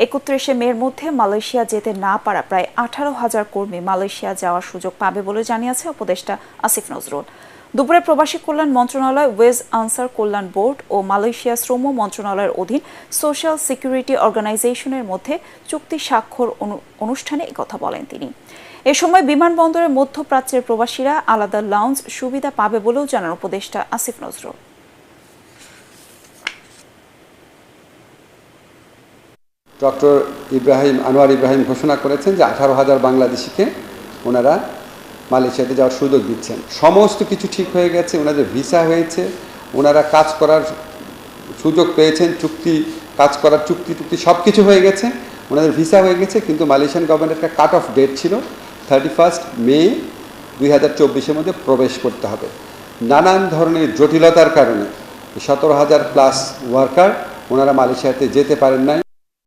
একত্রিশে মের মধ্যে মালয়েশিয়া যেতে না পারা প্রায় আঠারো হাজার কর্মী মালয়েশিয়া যাওয়ার সুযোগ পাবে বলে জানিয়েছে উপদেষ্টা আসিফ নজরুল। দুপুরে প্রবাসী কল্যাণ মন্ত্রণালয়, ওয়েজ আনসার কল্যাণ বোর্ড ও মালয়েশিয়া শ্রম মন্ত্রণালয়ের অধীন সোশ্যাল সিকিউরিটি অর্গানাইজেশনের মধ্যে চুক্তি স্বাক্ষর অনু- অনুষ্ঠানে কথা বলেন তিনি। এ সময় বিমানবন্দরের মধ্যপ্রাচ্যের প্রবাসীরা আলাদা লাউঞ্জ সুবিধা পাবে বলেও জানান উপদেষ্টা Asif Nazrul. Doctor Ibrahim, Anwar Ibrahim ঘোষণা করেছেন যে আঠারো হাজার বাংলাদেশিকে ওনারা মালয়েশিয়াতে যাওয়ার সুযোগ দিচ্ছেন। সমস্ত কিছু ঠিক হয়ে গেছে, ওনাদের ভিসা হয়েছে, ওনারা কাজ করার সুযোগ পেয়েছেন, চুক্তি, কাজ করার চুক্তি টুক্তি সব কিছু হয়ে গেছে, ওনাদের ভিসা হয়ে গেছে, কিন্তু মালয়েশিয়ান গভর্নমেন্টের একটা কাট অফ ডেট ছিল থার্টি ফার্স্ট মে দুই হাজার চব্বিশের মধ্যে প্রবেশ করতে হবে। নানান ধরনের জটিলতার কারণে সতেরো হাজার প্লাস ওয়ার্কার ওনারা মালয়েশিয়াতে যেতে পারেন নাই।